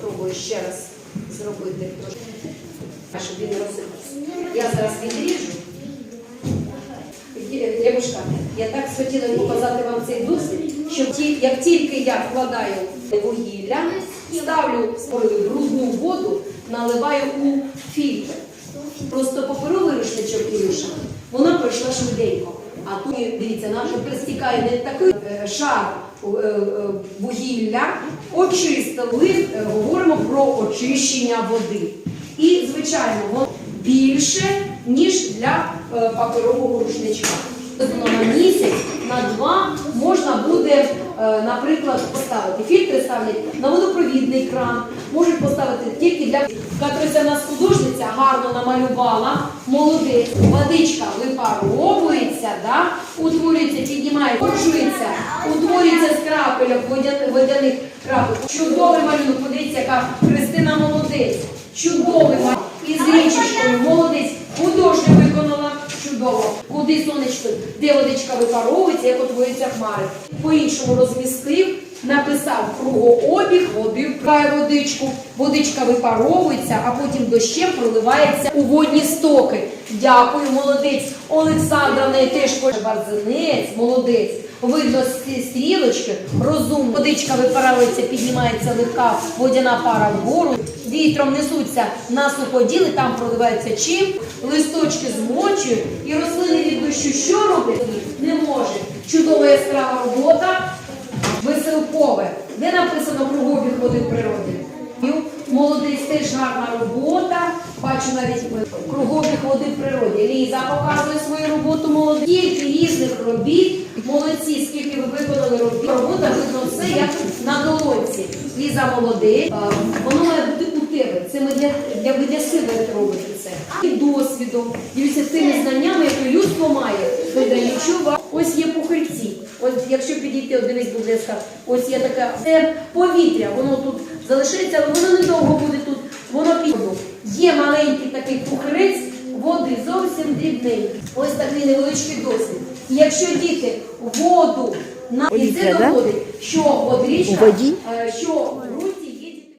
Спробую ще раз зробити щоб він розсипався. Я зараз відріжу. Лябушка, я так хотіла показати вам цей досвід, що як тільки я вкладаю вугілля, ставлю свою брудну воду, наливаю у фільтр. Просто паперовий рушничок Ілюша, вона пройшла швиденько. А тут, дивіться, наша пристікає не такий е, шар е, вугілля, очистили. Е, говоримо про очищення води. І, звичайно, воно більше, ніж для е, паперового рушничка. Тобто на місяць, на два можна буде, е, наприклад, поставити. Фільтри ставлять на водопровідний кран, можуть поставити тільки для Катруся нас художниця гарно намалювала, молодець, водичка випаровується, да? утворюється, піднімається, поржується, водя- водяних крапель. Чудовий малюнок, подивіться, яка Христина молодець. Чудовий малюнок. І з річечкою, молодець, Художня виконала чудово. Куди сонечко, де водичка випаровується, як отворюються хмари. По-іншому розмістив, написав кругообіг, води вкрає водичку, водичка випаровується, а потім дощем проливається у водні стоки. Дякую, молодець. Олександра в неї теж каже, барзинець, молодець. Видно стрілочки, розум, водичка випаровується, піднімається легка водяна пара вгору. Вітром несуться на суходіли, там проливається чим, листочки змочують, і рослини від дощу що роблять? Не може. Чудова яскрава робота, веселкове. Де написано кругобіг води в природі? Молодець теж гарна робота. Бачу навіть кругобіг води в природі. Ліза показує свою роботу молодець. Скільки різних робіт, молодці, скільки ви виконали робіт. Робота видно все як на долонці. Ліза молодець. Воно має бути у. Це ми для, для, для себе робите це. І досвідом, дивіться тими знаннями, які людство має. Додаючи вам. Ось є от дивись, будь ласка, ось є таке це повітря, воно тут залишається, але воно недовго буде тут, воно піду. Є маленький такий пухирець води, зовсім дрібний. Ось такий невеличкий досвід. І якщо діти воду на і це доводить, що воді? е, що